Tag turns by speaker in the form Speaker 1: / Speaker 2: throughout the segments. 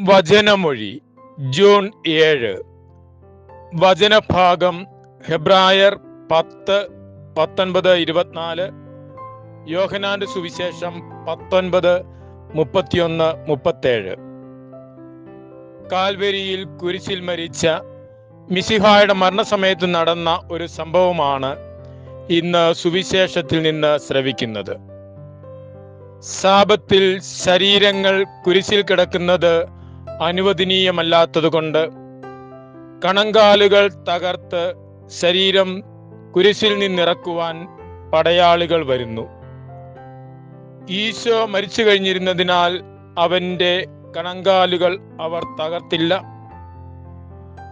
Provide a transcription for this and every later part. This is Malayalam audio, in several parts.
Speaker 1: വചനമൊഴി ജൂൺ ഏഴ്. വചനഭാഗം ഹെബ്രായർ പത്ത് പത്തൊൻപത് ഇരുപത്തിനാല്. യോഹനാന്റെ സുവിശേഷം പത്തൊൻപത് മുപ്പത്തിയൊന്ന് മുപ്പത്തേഴ്. കാൽവരിയിൽ കുരിശിൽ മരിച്ച മിസിഹായുടെ മരണസമയത്ത് നടന്ന ഒരു സംഭവമാണ് ഇന്ന് സുവിശേഷത്തിൽ നിന്ന് ശ്രവിക്കുന്നത്. സാപത്തിൽ ശരീരങ്ങൾ കുരിശിൽ കിടക്കുന്നത് അനുവദനീയമല്ലാത്തതുകൊണ്ട് കണങ്കാലുകൾ തകർത്ത് ശരീരം കുരിശിൽ നിന്നിറക്കുവാൻ പടയാളികൾ വരുന്നു. ഈശോ മരിച്ചു കഴിഞ്ഞിരുന്നതിനാൽ അവന്റെ കണങ്കാലുകൾ അവർ തകർത്തില്ല.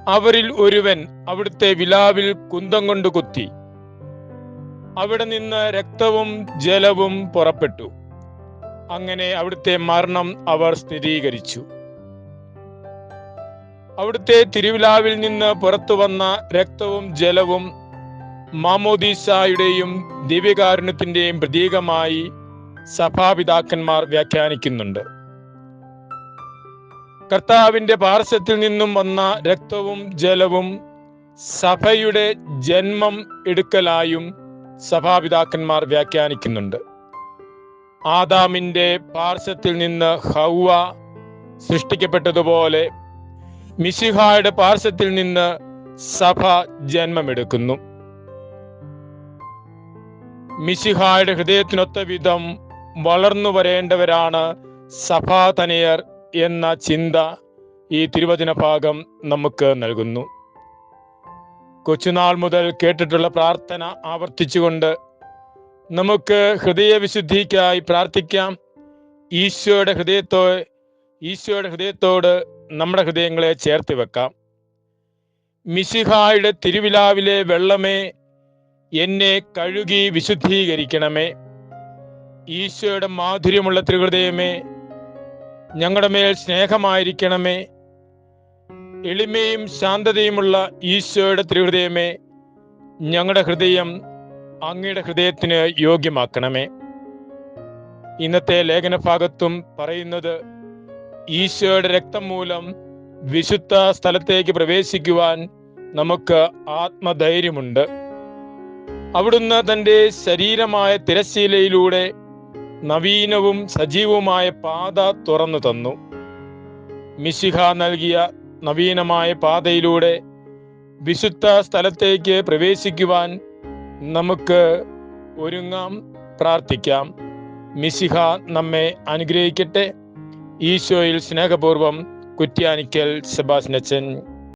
Speaker 1: അവരിൽ ഒരുവൻ അവിടുത്തെ വിലാവിൽ കുന്തം കൊണ്ട് കുത്തി. അവിടെ നിന്ന് രക്തവും ജലവും പുറപ്പെട്ടു. അങ്ങനെ അവിടുത്തെ മരണം അവർ സ്ഥിരീകരിച്ചു. അവിടുത്തെ തിരുവിലാവിൽ നിന്ന് പുറത്തു വന്ന രക്തവും ജലവും മാമോദീസായുടെയും ദിവ്യകാരുണ്യത്തിന്റെയും പ്രതീകമായി സഭാപിതാക്കന്മാർ വ്യാഖ്യാനിക്കുന്നുണ്ട്. കർത്താവിന്റെ പാർശ്വത്തിൽ നിന്നും വന്ന രക്തവും ജലവും സഭയുടെ ജന്മം എടുക്കലായും സഭാപിതാക്കന്മാർ വ്യാഖ്യാനിക്കുന്നുണ്ട്. ആദാമിന്റെ പാർശ്വത്തിൽ നിന്ന് ഹൗവ സൃഷ്ടിക്കപ്പെട്ടതുപോലെ മിശിഹായുടെ പാർശ്വത്തിൽ നിന്ന് സഭ ജന്മമെടുക്കുന്നു. മിശിഹായുടെ ഹൃദയത്തിനൊത്ത വിധം വളർന്നു വരേണ്ടവരാണ് സഭാതനയർ എന്ന ചിന്ത ഈ തിരുവചന ഭാഗം നമുക്ക് നൽകുന്നു. കൊച്ചുനാൾ മുതൽ കേട്ടിട്ടുള്ള പ്രാർത്ഥന ആവർത്തിച്ചുകൊണ്ട് നമുക്ക് ഹൃദയവിശുദ്ധിക്കായി പ്രാർത്ഥിക്കാം. ഈശോയുടെ ഹൃദയത്തോ ഈശോയുടെ ഹൃദയത്തോട് നമ്മുടെ ഹൃദയങ്ങളെ ചേർത്ത് വെക്കാം. മിശിഹായുടെ തിരുവിലാവിലെ വെള്ളമേ എന്നെ കഴുകി വിശുദ്ധീകരിക്കണമേ. ഈശോയുടെ മാധുര്യമുള്ള തിരുഹൃദയമേ ഞങ്ങളുടെ മേൽ സ്നേഹമായിരിക്കണമേ. എളിമയും ശാന്തതയുമുള്ള ഈശോയുടെ തിരുഹൃദയമേ ഞങ്ങളുടെ ഹൃദയം അങ്ങയുടെ ഹൃദയത്തിന് യോഗ്യമാക്കണമേ. ഇന്നത്തെ ലേഖനഭാഗത്തും പറയുന്നത് ഈശോയുടെ രക്തം മൂലം വിശുദ്ധ സ്ഥലത്തേക്ക് പ്രവേശിക്കുവാൻ നമുക്ക് ആത്മധൈര്യമുണ്ട്. അവിടുന്ന് തന്റെ ശരീരമായ തിരശീലയിലൂടെ നവീനവും സജീവവുമായ പാത തുറന്നു തന്നു. മിശിഹ നൽകിയ നവീനമായ പാതയിലൂടെ വിശുദ്ധ സ്ഥലത്തേക്ക് പ്രവേശിക്കുവാൻ നമുക്ക് ഒരുങ്ങാം പ്രാർത്ഥിക്കാം. മിശിഹ നമ്മെ അനുഗ്രഹിക്കട്ടെ. ഈശോയിൽ സ്നേഹപൂർവം കുറ്റ്യാനിക്കൽ സെബാസ്നച്ചൻ